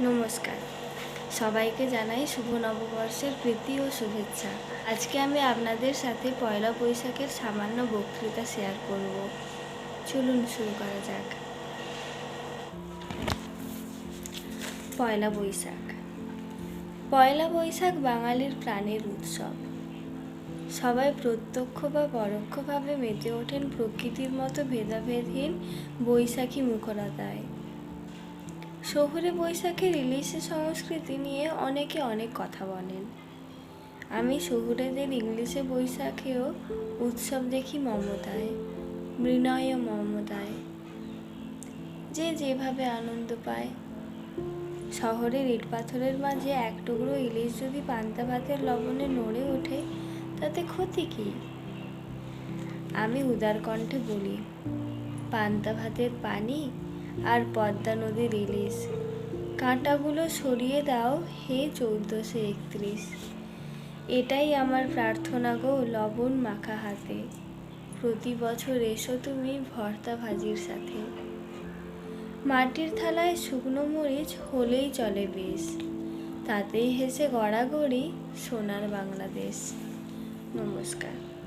নমস্কার। সবাইকে জানাই শুভ নববর্ষের প্রীতি ও শুভেচ্ছা। আজকে আমি আপনাদের সাথে পয়লা বৈশাখের সামান্য বক্তৃতা শেয়ার করব। চলুন শুরু করা যাক। পয়লা বৈশাখ। পয়লা বৈশাখ বাঙালির প্রাণের উৎসব। সবাই প্রত্যক্ষ বা পরোক্ষভাবে মেতে ওঠেন প্রকৃতির মতো ভেদাভেদহীন বৈশাখী মুখরতায়। শহুরে বৈশাখের ইলিশে সংস্কৃতি নিয়ে অনেকে অনেক কথা বলেন। আমি শহুরেদের ইংলিশে বৈশাখেও উৎসব দেখি মমতায়, মৃণয় মমতায়। যে যেভাবে আনন্দ পায়। শহরের ইট পাথরের মাঝে এক টুকরো ইলিশ যদি পান্তা ভাতের লবণে নড়ে ওঠে, তাতে ক্ষতি কী? আমি উদার কণ্ঠে বলি, পান্তা ভাতের পানি আর পদ্মা নদীর ইলিশ। কাঁটাগুলো সরিয়ে দাও হে চৌদ্দশো একত্রিশ। এটাই আমার প্রার্থনা গো লবণ মাখা হাতে। প্রতি বছর এসো তুমি ভর্তা ভাজির সাথে। মাটির থালায় শুকনো মরিচ হলেই চলে বেশ। তাতেই হেসে গড়াগড়ি সোনার বাংলাদেশ। নমস্কার।